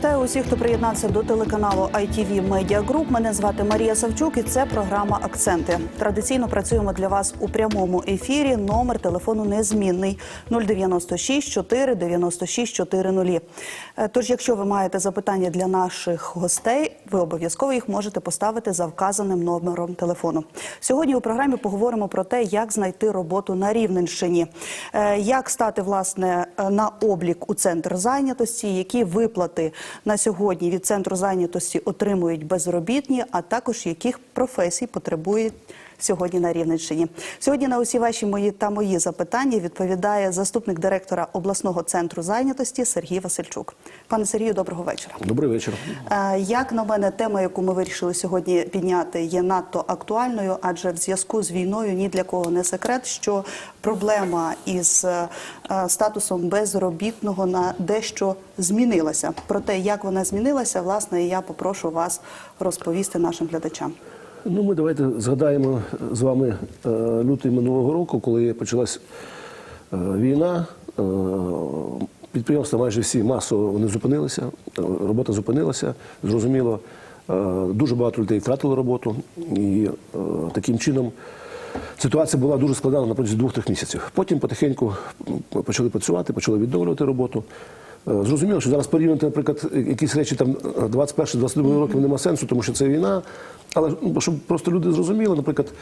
Вітаю усіх, хто приєднався до телеканалу ITV Media Group. Мене звати Марія Савчук і це програма Акценти. Традиційно працюємо для вас у прямому ефірі. Номер телефону незмінний 096 4 96 400. Е, Тож, якщо ви маєте запитання для наших гостей, ви обов'язково їх можете поставити за вказаним номером телефону. Сьогодні у програмі поговоримо про те, як знайти роботу на Рівненщині, е, як стати власне е, на облік у центр зайнятості, які виплати на сьогодні від центру зайнятості отримують безробітні, а також яких професій потребують сьогодні на Рівненщині. Сьогодні на усі ваші мої та мої запитання відповідає заступник директора обласного центру зайнятості Сергій Васильчук. Пане Сергію, доброго вечора. Добрий вечір. Е, Як на мене, тема, яку ми вирішили сьогодні підняти, є надто актуальною, адже в зв'язку з війною ні для кого не секрет, що проблема із е, статусом безробітного на дещо змінилася. Про те, як вона змінилася, власне, я попрошу вас розповісти нашим глядачам. Ну, ми давайте згадаємо з вами е, лютий минулого року, коли почалась е, війна. е, Підприємства майже всі масово вони зупинилися, робота зупинилася. Зрозуміло, дуже багато людей втратили роботу, і таким чином ситуація була дуже складна на протязі двох-трьох місяців. Потім потихеньку почали працювати, почали відновлювати роботу. Е, Зрозуміло, що зараз порівняти, наприклад, якісь речі там 21-22 років нема сенсу, тому що це війна. Але ну, щоб просто люди зрозуміли, наприклад,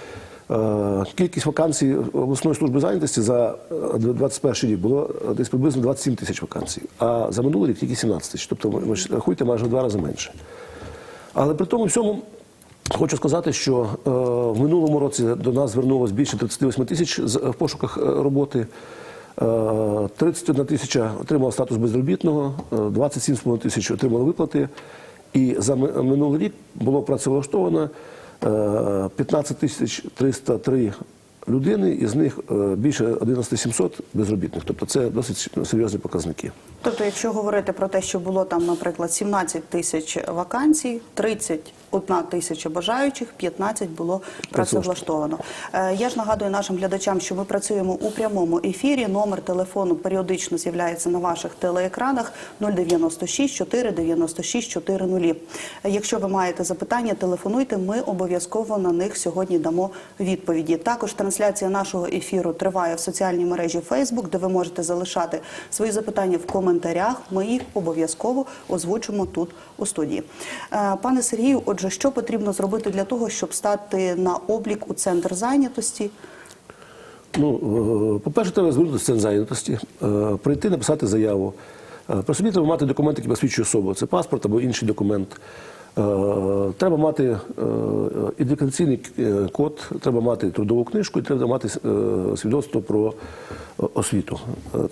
е, кількість вакансій обласної служби зайнятості за е, 21 рік було е, десь приблизно 27 тисяч вакансій, а за минулий рік тільки 17 тисяч. Тобто, ви рахуйте, майже в два рази менше. Але при тому всьому хочу сказати, що е, в минулому році до нас звернулось більше 38 тисяч в пошуках е, роботи. Е, 31 тисяча отримала статус безробітного, е, 27,5 тисяч отримали виплати. І за минулий рік було працевлаштовано е, 15 тисяч 303 людини, із них е, більше 11 700 безробітних. Тобто це досить серйозні показники. Тобто, якщо говорити про те, що було там, наприклад, 17 тисяч вакансій, 31 тисяча бажаючих, 15 було працевлаштовано. Е, Я ж нагадую нашим глядачам, що ми працюємо у прямому ефірі. Номер телефону періодично з'являється на ваших телеекранах 096 4 96 400. Е, Якщо ви маєте запитання, телефонуйте. Ми обов'язково на них сьогодні дамо відповіді. Також трансляція нашого ефіру триває в соціальній мережі Facebook, де ви можете залишати свої запитання в коментарях. Ми їх обов'язково озвучимо тут у студії. Е, Пане Сергію, отже, що потрібно зробити для того, щоб стати на облік у центр зайнятості? Ну, е, по-перше, треба звернутися в центр зайнятості, е, прийти, написати заяву. Е, При собі треба мати документи, які посвідчує особу. Це паспорт або інший документ. Треба мати ідентифікаційний код, треба мати трудову книжку і треба мати свідоцтво про освіту.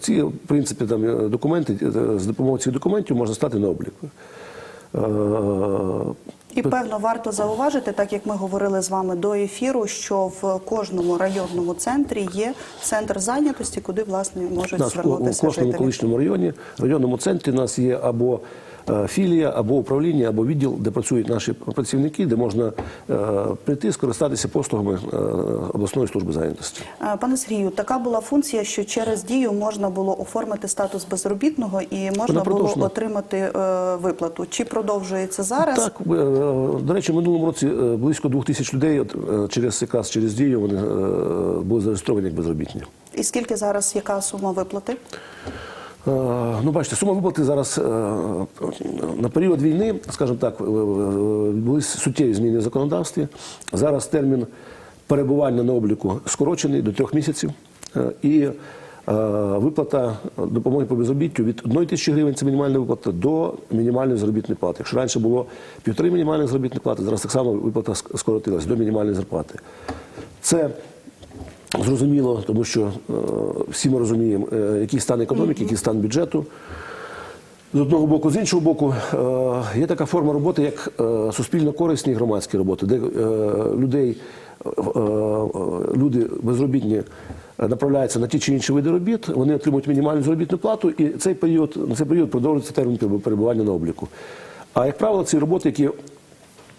Ці, в принципі, там документи, з допомогою цих документів можна стати на облік. І певно варто зауважити, так як ми говорили з вами до ефіру, що в кожному районному центрі є центр зайнятості, куди власне можуть звернутися нас у кожному жителі. колишньому районі, районному центрі у нас є або філія, або управління, або відділ, де працюють наші працівники, де можна е, прийти, скористатися послугами е, обласної служби зайнятості. Е, Пане Сергію, така була функція, що через дію можна було оформити статус безробітного і можна було отримати е, виплату. Чи продовжується зараз? Так, е, до речі, в минулому році е, близько двох тисяч людей е, через якраз через дію вони е, були зареєстровані як безробітні. І скільки зараз яка сума виплати? Е, Ну, бачите, сума виплати зараз е, на період війни, скажімо так, е, е, суттєві зміни в законодавстві. Зараз термін перебування на обліку скорочений до трьох місяців. І виплата допомоги по безробіттю від 1 тисячі гривень це мінімальна виплата до мінімальної заробітної плати. Якщо раніше було півтори мінімальних заробітної плати, зараз так само виплата ск- скоротилась до мінімальної зарплати. Це Зрозуміло, тому що е, всі ми розуміємо, е, який стан економіки, який стан бюджету. З одного боку, з іншого боку, е, є така форма роботи, як суспільно корисні громадські роботи, де людей, люди безробітні направляються на ті чи інші види робіт, вони отримують мінімальну заробітну плату, і цей період, цей період продовжується термін перебування на обліку. А як правило, ці роботи, які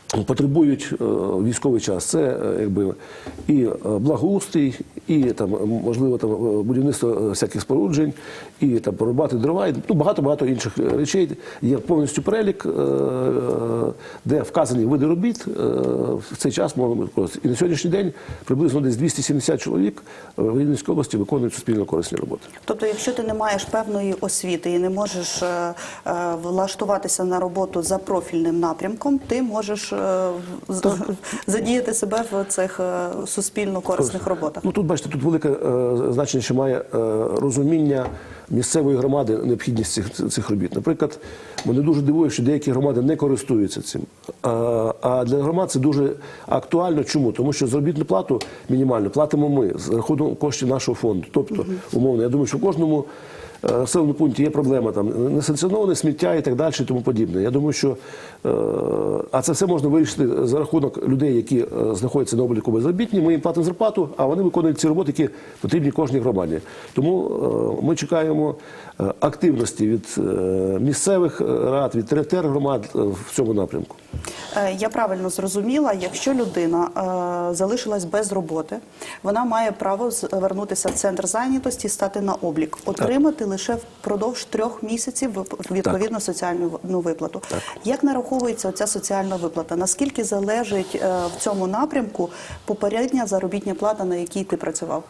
потребують е, військовий час. Це е, якби і е, благоустрій, і там можливо там будівництво всяких споруджень, і там порубати дрова, і ну багато багато інших речей. Є повністю перелік, де вказані види робіт в цей час можна виконувати. І на сьогоднішній день приблизно десь 270 чоловік в Рівненській області виконують суспільно корисні роботи. Тобто, якщо ти не маєш певної освіти і не можеш влаштуватися на роботу за профільним напрямком, ти можеш задіяти себе в цих е, суспільно корисних роботах. Ну тут бачите, тут велике е, значення, що має е, розуміння місцевої громади необхідність цих, цих робіт. Наприклад, мене дуже дивує, що деякі громади не користуються цим. А, а для громад це дуже актуально. Чому? Тому що заробітну плату мінімальну платимо ми з рахунок коштів нашого фонду. Тобто, умовно, я думаю, що в кожному. Е, населеному пункті є проблема там несанкціоноване сміття і так далі, і тому подібне. Я думаю, що е, а це все можна вирішити за рахунок людей, які е, знаходяться на обліку безробітні. Ми їм платимо зарплату, а вони виконують ці роботи, які потрібні кожній громаді. Тому ми чекаємо активності від місцевих рад, від територій громад в цьому напрямку. Я правильно зрозуміла, якщо людина залишилась без роботи, вона має право звернутися в центр зайнятості, стати на облік, отримати лише впродовж трьох місяців відповідно соціальну ну, виплату. Як нараховується ця соціальна виплата? Наскільки залежить е, в цьому напрямку попередня заробітня плата, на якій ти працював?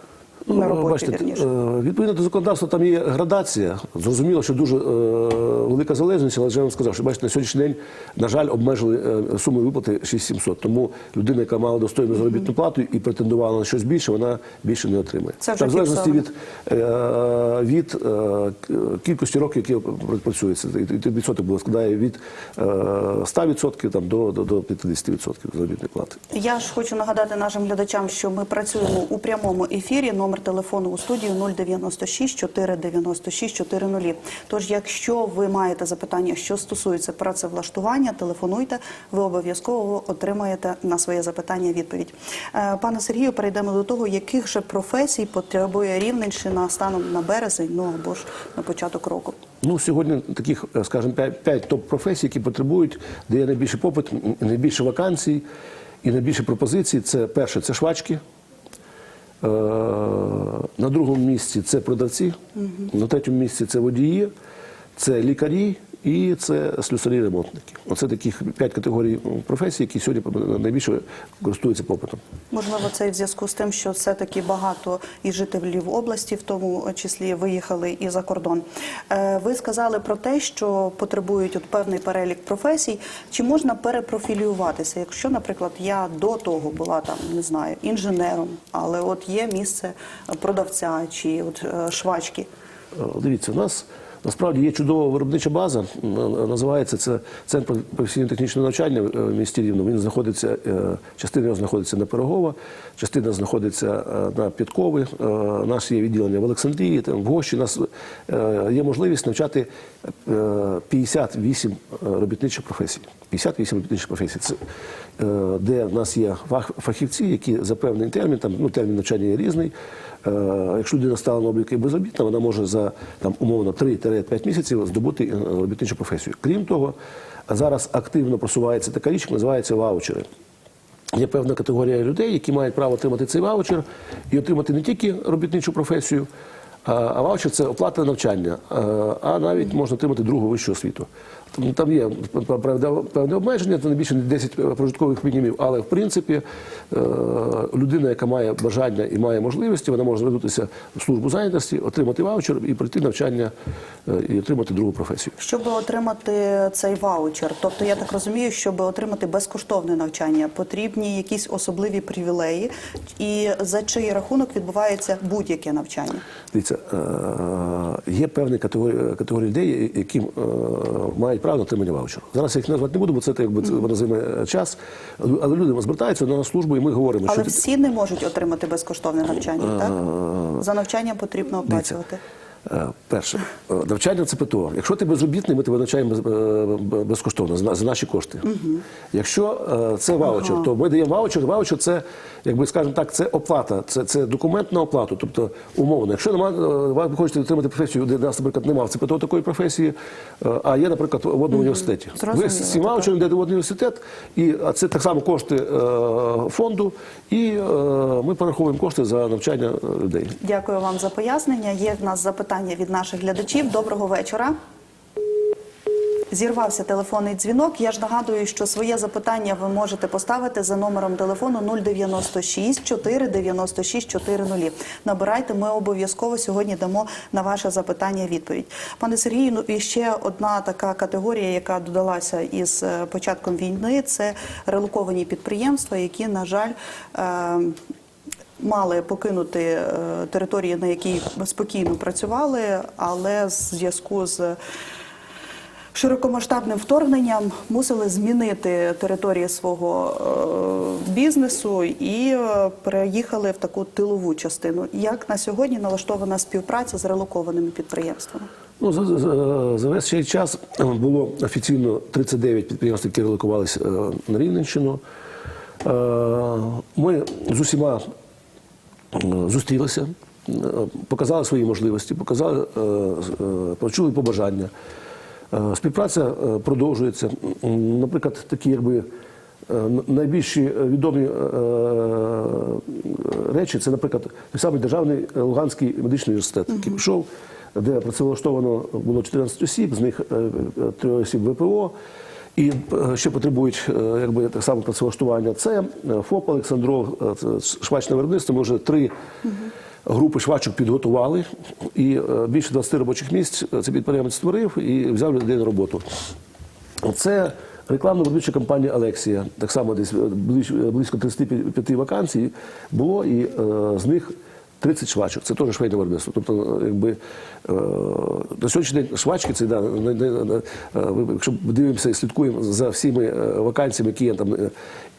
На роботі, Ну, бачите, вірніше. е, відповідно до законодавства там є градація. Зрозуміло, що дуже е, велика залежність, але я вам сказав, що бачите, на сьогоднішній день, на жаль, обмежили е, суму виплати 6700. Тому людина, яка мала достойну заробітну плату і претендувала на щось більше, вона більше не отримає. Це вже Там в залежності від, е, від е, кількості років, які працюється. І відсоток було складає від е, 100% там, до, до, до 50% заробітної плати. Я ж хочу нагадати нашим глядачам, що ми працюємо у прямому ефірі. Номер телефону у студію 096 496 400. Тож, якщо ви маєте запитання, що стосується працевлаштування, телефонуйте. Ви обов'язково отримаєте на своє запитання відповідь. Е, Пане Сергію, перейдемо до того, яких же професій потребує Рівненщина станом на березень, ну або ж на початок року. Ну, сьогодні таких, е, скажімо, 5 топ-професій, які потребують, де є найбільший попит, найбільше вакансій і найбільше пропозицій. Це перше, це швачки. Е, На другому місці це продавці, на третьому місці це водії, це лікарі і це слюсарі-ремонтники. Оце таких п'ять категорій професій, які сьогодні найбільше користуються попитом. Можливо, це і в зв'язку з тим, що все-таки багато і жителів області, в тому числі, виїхали і за кордон. Е, Ви сказали про те, що потребують от певний перелік професій. Чи можна перепрофілюватися? Якщо, наприклад, я до того була там, не знаю, інженером, але от є місце продавця чи от е, швачки. Е, Дивіться, у нас насправді є чудова виробнича база. Називається це Центр професійно-технічного навчання е, в місті Рівно. Він знаходиться, е, частина його знаходиться на Пирогова, частина знаходиться е, на Підкови. Е, Наше є відділення в Олександрії, там в Гощі. У нас е, є можливість навчати е, 58 робітничих професій. 58 робітничих професій. Це е, де в нас є фахівці, які за певний термін, там ну термін навчання є різний. Е, Якщо людина стала на обліки безробітна, вона може за там умовно 3-5 місяців здобути е, робітничу професію. Крім того, зараз активно просувається така річ, яка називається ваучери. Є певна категорія людей, які мають право отримати цей ваучер і отримати не тільки робітничу професію, а ваучер це оплата навчання, а- а навіть можна отримати другу вищу освіту. Там- Там є певне обмеження, це не більше ніж 10 прожиткових мінімумів, але в принципі е, людина, яка має бажання і має можливості, вона може звернутися в службу зайнятості, отримати ваучер і пройти навчання е, і отримати другу професію. Щоб отримати цей ваучер, тобто я так розумію, щоб отримати безкоштовне навчання, потрібні якісь особливі привілеї, і за чий рахунок відбувається будь-яке навчання. Дивіться, е, є певні категорії, категорії людей, які е, мають право на отримання ваучеру. Зараз я їх назвати не буду, бо це якби це mm. займе час. Але люди звертаються на службу, і ми говоримо, Але що всі не можуть отримати безкоштовне навчання, так? За навчання потрібно оплачувати. Перше, навчання це ПТО. Якщо ти безробітний, ми тебе навчаємо е, безкоштовно за наші кошти. Якщо е, це ваучер, то ми даємо ваучер. Ваучер це, якби скажемо так, це оплата, це, це документ на оплату. Тобто, умовно, якщо нема, е, ви хочете отримати професію, де нас, наприклад, немає в ЦПТО такої професії, а є, наприклад, в одному університеті. Ви з цим ваучером йдете в університет, і а це так само кошти фонду, і ми перераховуємо кошти за навчання людей. Дякую вам за пояснення. Є в нас запитання від наших глядачів. Доброго вечора. Зірвався телефонний дзвінок. Я ж нагадую, що своє запитання ви можете поставити за номером телефону 096 496 400. Набирайте, ми обов'язково сьогодні дамо на ваше запитання відповідь. Пане Сергію, ну і ще одна така категорія, яка додалася із е, початком війни, це релоковані підприємства, які, на жаль, е, мали покинути е, території, на якій спокійно працювали, але в зв'язку з широкомасштабним вторгненням мусили змінити території свого е, бізнесу і е, переїхали в таку тилову частину. Як на сьогодні налаштована співпраця з релокованими підприємствами? Ну, за, за, за весь цей час було офіційно 39 підприємств, які релокувалися на Рівненщину. Ми з усіма зустрілися, е, показали свої можливості, показали, е, е, почули побажання. Е, Співпраця е, продовжується. Наприклад, такі якби. е, Найбільші відомі е, е, речі це, наприклад, той самий державний Луганський медичний університет, який пішов, де працевлаштовано було 14 осіб, з них е, е, осіб ВПО. І е, ще потребують е, якби так само працевлаштування. Це е, ФОП Олександров, це швачне виробництво. Ми вже три групи швачок підготували, і більше 20 робочих місць е, цей підприємець створив і взяв людей на роботу. Це рекламно виробнича компанія Алексія. Так само десь близько, близько 35 вакансій було, і з них 30 швачок. Це теж швейне виробництво. Тобто, якби е, на сьогоднішній день швачки це да, на- на- на- е, ви- якщо дивимося і слідкуємо за всіми е, вакансіями, які є там е,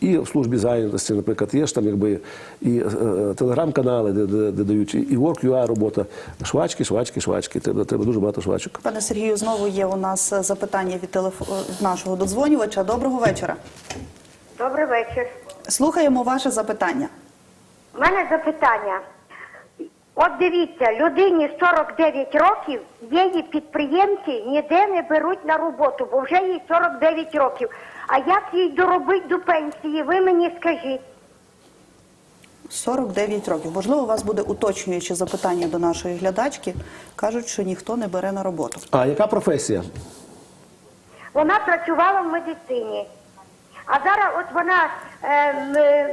і в службі зайнятості, наприклад, є ж там якби і е, телеграм-канали, де, де, де дають, і Work.ua робота. Швачки, швачки, швачки. Треба, треба дуже багато швачок. Пане Сергію, знову є у нас запитання від телефо... нашого додзвонювача. Доброго вечора. Добрий вечір. Слухаємо ваше запитання. У мене запитання. От дивіться, людині 49 років, її підприємці ніде не беруть на роботу, бо вже їй 49 років. А як їй доробити до пенсії, ви мені скажіть. 49 років. Можливо, у вас буде уточнююче запитання до нашої глядачки. Кажуть, що ніхто не бере на роботу. А яка професія? Вона працювала в медицині. А зараз от вона е,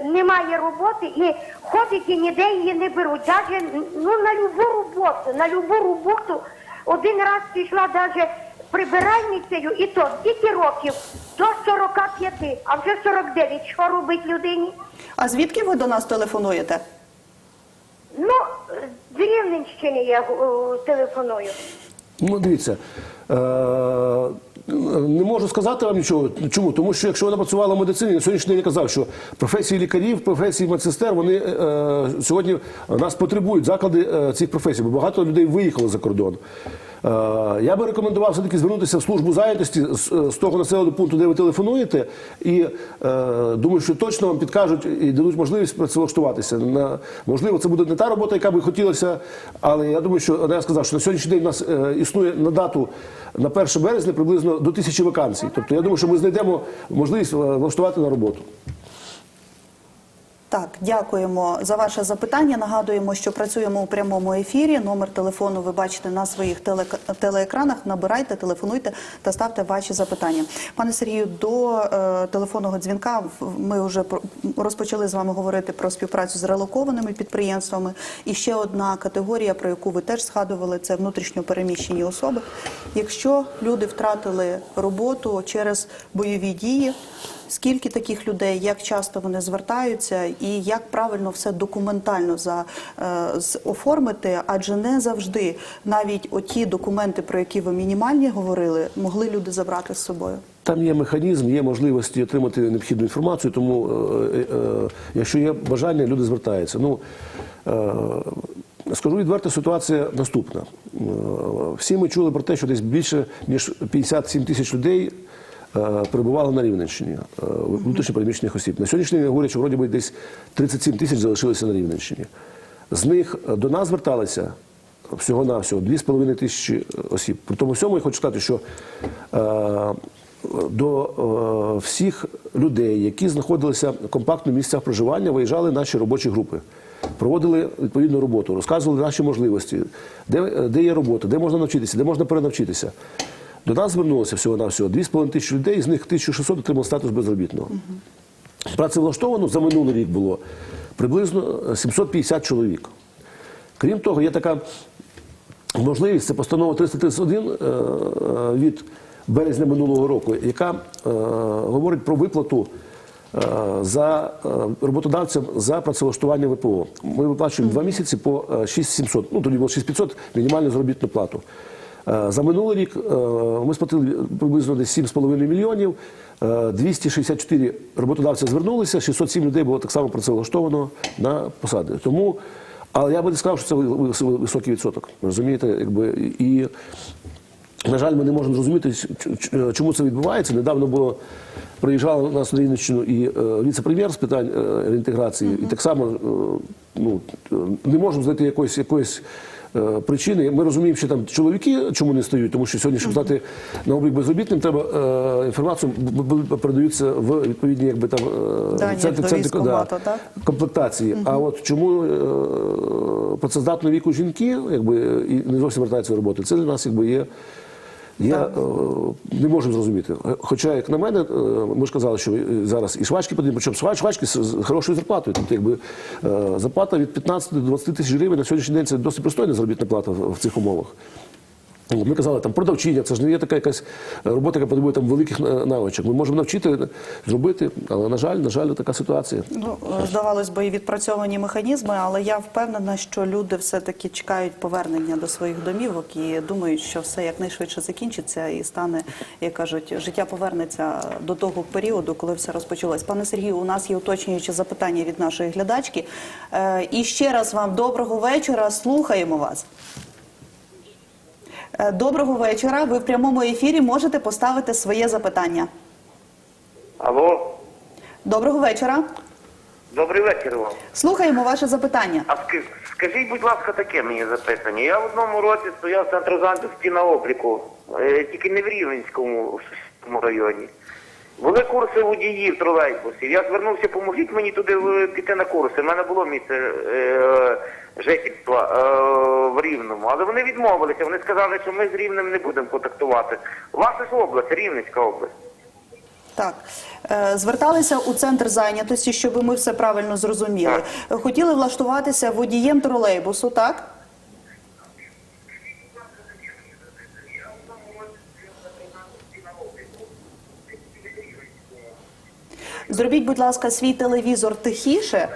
не має роботи і ходить і ніде її не беруть. Даже ну, на любу роботу, на любу роботу один раз пішла даже прибиральницею, і то скільки років? До 45, а вже 49. Що робить людині? А звідки ви до нас телефонуєте? Ну, з Рівненщини я е, телефоную. Ну, дивіться. Е- не можу сказати вам нічого. Чому? Тому що якщо вона працювала в медицині, на сьогоднішній день я казав, що професії лікарів, професії медсестер, вони е, сьогодні нас потребують, заклади е, цих професій, бо багато людей виїхало за кордон. Е, я би рекомендував все-таки звернутися в службу зайнятості з, з того населеного пункту, де ви телефонуєте, і е, думаю, що точно вам підкажуть і дадуть можливість працевлаштуватися. Можливо, це буде не та робота, яка би хотілося, але я думаю, що я сказав, що на сьогоднішній день у нас е, існує на дату на 1 березня приблизно до тисячі вакансій. Тобто я думаю, що ми знайдемо можливість е, влаштувати на роботу. Так, дякуємо за ваше запитання. Нагадуємо, що працюємо у прямому ефірі. Номер телефону ви бачите на своїх телек- телеекранах. Набирайте, телефонуйте та ставте ваші запитання. Пане Сергію, до е, телефонного дзвінка ми вже розпочали з вами говорити про співпрацю з релокованими підприємствами. І ще одна категорія, про яку ви теж згадували, це внутрішньо переміщені особи. Якщо люди втратили роботу через бойові дії. Скільки таких людей, як часто вони звертаються, і як правильно все документально за, е, оформити, адже не завжди навіть оті документи, про які ви мінімальні говорили, могли люди забрати з собою. Там є механізм, є можливості отримати необхідну інформацію, тому е, е, е, якщо є бажання, люди звертаються. Ну, е, скажу відверто, ситуація наступна. Е, Всі ми чули про те, що десь більше ніж 57 тисяч людей перебувало на Рівненщині, е, внутрішньопереміщених осіб. На сьогоднішній день говорять, що вроді би десь 37 тисяч залишилося на Рівненщині. З них е, до нас зверталися всього-навсього 2,5 тисячі осіб. При тому всьому я хочу сказати, що е, до е, всіх людей, які знаходилися компактно в місцях проживання, виїжджали наші робочі групи. Проводили відповідну роботу, розказували наші можливості, де, е, де є робота, де можна навчитися, де можна перенавчитися. До нас звернулося всього-навсього 2,5 тисячі людей, з них 1600 отримали статус безробітного. Працевлаштовано за минулий рік було приблизно 750 чоловік. Крім того, є така можливість, це постанова 331 е, е, від березня минулого року, яка е, говорить про виплату за роботодавцям за працевлаштування ВПО. Ми виплачуємо два місяці по е, 6700, ну тоді було 6500 мінімальну заробітну плату. Е, За минулий рік е, ми сплатили приблизно десь 7,5 мільйонів. Е, 264 роботодавця звернулися, 607 людей було так само працевлаштовано на посади. Тому, але я би не сказав, що це ви- ви- високий відсоток. Розумієте, якби і. На жаль, ми не можемо зрозуміти, чому це відбувається. Недавно було приїжджала на Рівненщину і е, віце-прем'єр з питань е, реінтеграції, і так само е, ну, е, не можемо знайти якоїсь, якоїсь е, причини. Ми розуміємо, що там чоловіки чому не стають, тому що сьогодні, щоб стати на облік безробітним, треба е, інформацію передаються в відповідні якби там е, центр, військкомату, так? комплектації. А от чому е, працездатного віку жінки якби, і не зовсім вертаються до роботи, це для нас якби є. Я так. не можу зрозуміти. Хоча, як на мене, е, ми ж казали, що е, зараз і швачки потрібні, причому швач- швачки з, хорошою зарплатою. Тобто, якби е, зарплата від 15 до 20 тисяч гривень на сьогоднішній день це досить пристойна заробітна плата в цих умовах. Ми казали, там продавчиня, це ж не є така якась робота, яка потребує там великих навичок. Ми можемо навчити зробити, але на жаль, на жаль, така ситуація. Ну, здавалось би, і відпрацьовані механізми, але я впевнена, що люди все-таки чекають повернення до своїх домівок і думають, що все якнайшвидше закінчиться і стане, як кажуть, життя повернеться до того періоду, коли все розпочалось. Пане Сергію, у нас є уточнюючі запитання від нашої глядачки. Е, І ще раз вам доброго вечора. Слухаємо вас. Е, Доброго вечора. Ви в прямому ефірі можете поставити своє запитання. Алло, Доброго вечора. добрий вечір вам. Слухаємо ваше запитання. А ски- скажіть, будь ласка, таке мені запитання. Я в одному році стояв в центру зайнятості на обліку, е, тільки не в Рівненському, в сусідньому районі. Були курси водіїв тролейбусів. Я звернувся, поможіть мені туди е, піти на курси. У мене було місце е, жительства е, в Рівному, але вони відмовилися. Вони сказали, що ми з Рівнем не будемо контактувати. Ваша ж область, Рівненська область. Так, Е, зверталися у центр зайнятості, щоб ми все правильно зрозуміли. Хотіли влаштуватися водієм тролейбусу, так? Зробіть, будь ласка, свій телевізор тихіше,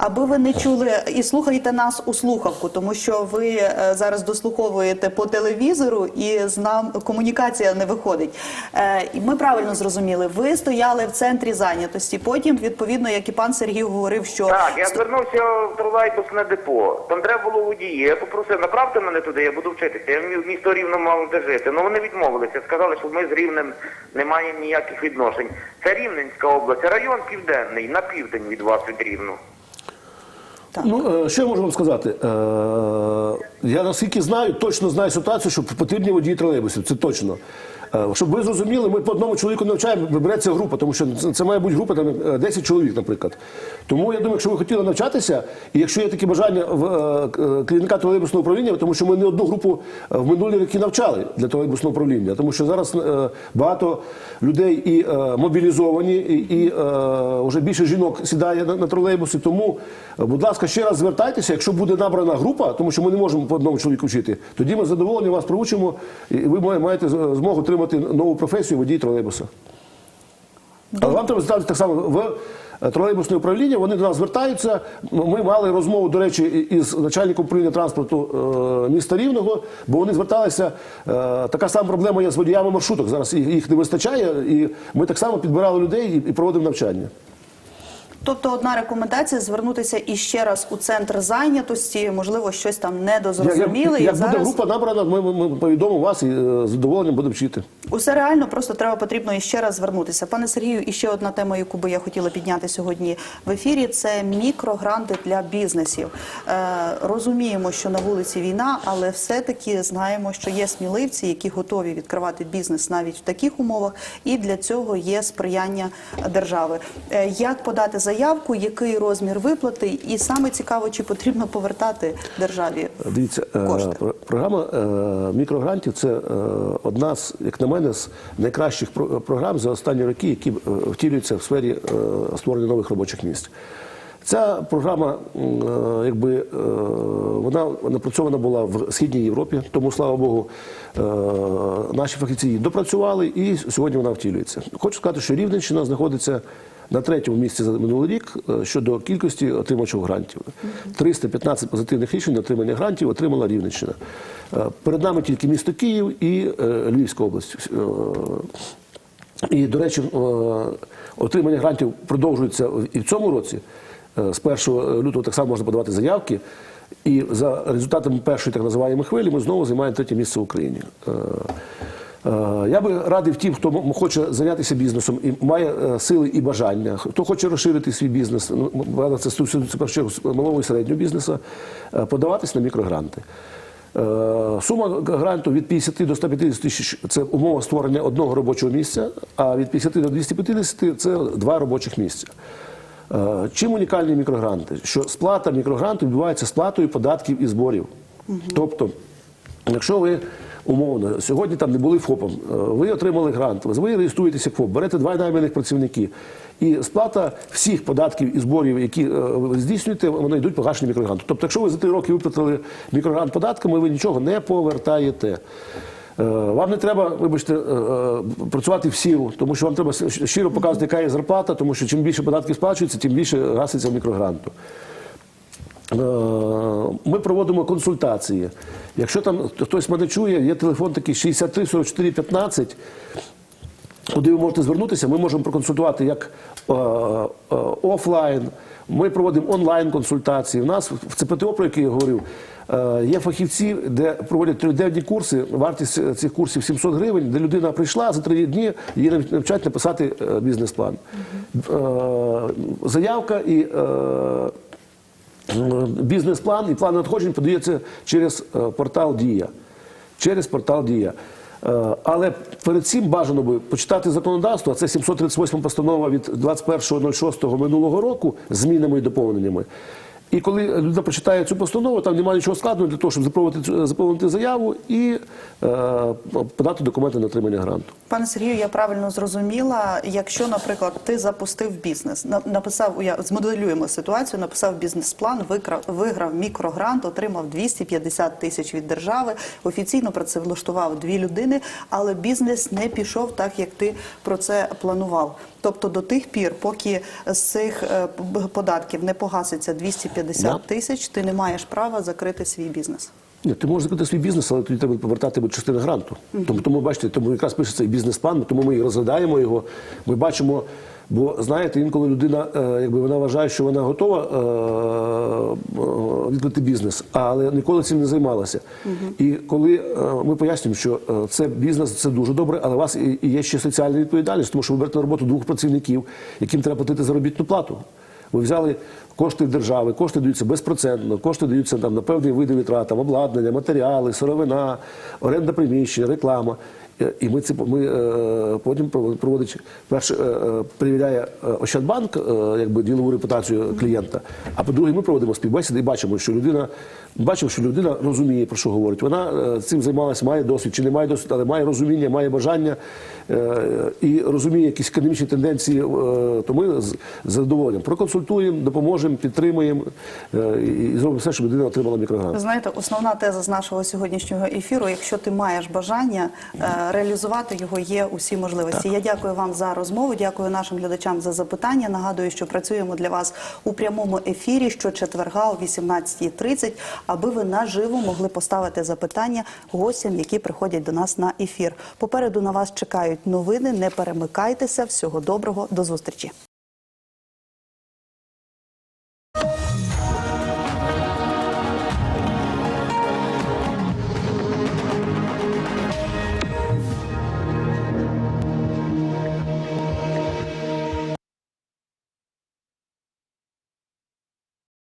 аби ви не чули і слухайте нас у слухавку, тому що ви е, зараз дослуховуєте по телевізору і з нам комунікація не виходить. Е, і Ми правильно зрозуміли. Ви стояли в центрі зайнятості. Потім, відповідно, як і пан Сергій говорив, що Так, я звернувся в тролейбусне депо. Там треба було водії. Я попросив, направте мене туди, я буду вчитися. Я в місто рівно мав де жити. Ну вони відмовилися. Сказали, що ми з рівнем не маємо ніяких відношень. Це Рівненська область, район південний, на південь від вас від рівну. Так. Ну, е, що я можу вам сказати? Е, Я наскільки знаю, точно знаю ситуацію, що потрібні водії тролейбусів. Це точно. Е, Щоб ви зрозуміли, ми по одному чоловіку навчаємо, вибереться група, тому що це- має бути група там, е, 10 чоловік, наприклад. Тому я думаю, якщо ви хотіли навчатися, і якщо є таке бажання в е, е, керівника тролейбусного управління, тому що ми не одну групу е, в минулі роки навчали для тролейбусного управління, тому що зараз е, багато людей і е, мобілізовані, і, і е, вже більше жінок сідає на, на тролейбуси. Тому, е, будь ласка, ще раз звертайтеся, якщо буде набрана група, тому що ми не можемо по одному чоловіку вчити, тоді ми задоволені вас проучимо, і ви маєте змогу отримати нову професію водій тролейбуса. Але вам треба звертатися так само в е, тролейбусне управління. Вони до нас звертаються. Ми мали розмову, до речі, із начальником управління транспорту е, міста Рівного, бо вони зверталися. е, Така сама проблема є з водіями маршруток. Зараз їх- не вистачає, і ми так само підбирали людей і проводимо навчання. Тобто, одна рекомендація звернутися іще раз у центр зайнятості, можливо, щось там недозрозуміле. Як, і як зараз буде група набрана, ми, ми, ми повідомимо вас і е, з задоволенням будемо вчити. Усе реально, просто треба потрібно іще раз звернутися. Пане Сергію, і ще одна тема, яку би я хотіла підняти сьогодні в ефірі, це мікрогранти для бізнесів. Е, розуміємо, що на вулиці війна, але все-таки знаємо, що є сміливці, які готові відкривати бізнес навіть в таких умовах, і для цього є сприяння держави. Е, як подати заявку, який розмір виплати, і саме цікаво, чи потрібно повертати державі Дивіться, е, кошти. програма е, мікрогрантів це е, одна з, як на мене, з найкращих програм за останні роки, які втілюються в сфері створення нових робочих місць. Ця програма, якби вона напрацьована була в східній Європі, тому слава Богу, наші фахівці її допрацювали, і сьогодні вона втілюється. Хочу сказати, що Рівненщина знаходиться на третьому місці за минулий рік е, щодо кількості отримувачів грантів. 315 позитивних рішень на отримання грантів отримала Рівненщина. Е, Перед нами тільки місто Київ і е, Львівська область. І, до речі, отримання грантів продовжується і в цьому році. З 1 лютого так само можна подавати заявки. І за результатами першої так називаємо хвилі ми знову займаємо третє місце в Україні. Е, Я би радив тим, хто хоче зайнятися бізнесом і має е, сили і бажання, хто хоче розширити свій бізнес, ну, це стосується малого і середнього бізнесу, е, подаватись на мікрогранти. Сума гранту від 50 до 150 тисяч це умова створення одного робочого місця, а від 50 до 250 це два робочих місця. Чим унікальні мікрогранти? Що сплата мікрогранту відбувається сплатою податків і зборів. Тобто, якщо ви умовно сьогодні там не були ФОПом, е, ви отримали грант, ви реєструєтеся ФОП, берете два найманих працівники, і сплата всіх податків і зборів, які е, ви здійснюєте, вони йдуть погашені мікрогранту. Тобто, якщо ви за три роки виплатили мікрогрант податками, ви нічого не повертаєте. Е, Вам не треба, вибачте, працювати в сіру, тому що вам треба щиро показувати, яка є зарплата, тому що чим більше податків сплачується, тим більше гаситься мікрогранту. Е, Ми проводимо консультації. Якщо там хтось мене чує, є телефон такий 63 44 15, куди ви можете звернутися, ми можемо проконсультувати як е, е, офлайн. Ми проводимо онлайн консультації. У нас в ЦПТО, про який я говорив, є фахівці, де проводять триденні курси. Вартість цих курсів 700 гривень, де людина прийшла за три дні, її навчать написати бізнес-план. Заявка і. Е, Бізнес-план і план надходжень подається через е, портал Дія. Через портал Дія. Е, Але перед цим бажано би почитати законодавство, а це 738 постанова від 21.06 минулого року з змінами і доповненнями. І коли людина прочитає цю постанову, там немає нічого складного для того, щоб заповнити, заповнити заяву і е, подати документи на отримання гранту. Пане Сергію, я правильно зрозуміла. Якщо, наприклад, ти запустив бізнес, на- написав я змоделюємо ситуацію, написав бізнес-план, викрав, виграв мікрогрант, отримав 250 тисяч від держави. Офіційно працевлаштував дві людини, але бізнес не пішов так, як ти про це планував. Тобто до тих пір, поки з цих е, податків не погаситься 250 Да. тисяч, ти не маєш права закрити свій бізнес. Ні, ти можеш закрити свій бізнес, але тоді треба повертати частину гранту. Тому, тому бачите, тому якраз пишеться і бізнес-план, тому ми розглядаємо його. Ми бачимо, бо знаєте, інколи людина, е, якби вона вважає, що вона готова е, е, відкрити бізнес, але ніколи цим не займалася. І коли ми пояснюємо, що це бізнес, це дуже добре, але у вас є ще соціальна відповідальність, тому що ви берете на роботу двох працівників, яким треба платити заробітну плату. Ви взяли кошти держави, кошти даються безпроцентно, кошти даються там на певні види витрат, там, обладнання, матеріали, сировина, оренда приміщення, реклама. Е, І ми це ми е, потім проводить перше е, перевіряє Ощадбанк, якби ділову репутацію клієнта. А по-друге, ми проводимо співбесіди і бачимо, що людина бачимо, що людина розуміє про що говорить. Вона цим займалася, має досвід чи не має досвід, але має розуміння, має бажання і розуміє якісь економічні тенденції. е, То ми з задоволенням проконсультуємо, допоможемо, підтримуємо е, і зробимо все, щоб людина отримала мікрогрант. Знаєте, основна теза з нашого сьогоднішнього ефіру: якщо ти маєш бажання е, реалізувати його, є усі можливості. Я дякую вам за розмову. Дякую нашим глядачам за запитання. Нагадую, що працюємо для вас у прямому ефірі щочетверга о 18.30, аби ви наживо могли поставити запитання гостям, які приходять до нас на ефір. Попереду на вас чекають новини. Не перемикайтеся. Всього доброго, до зустрічі.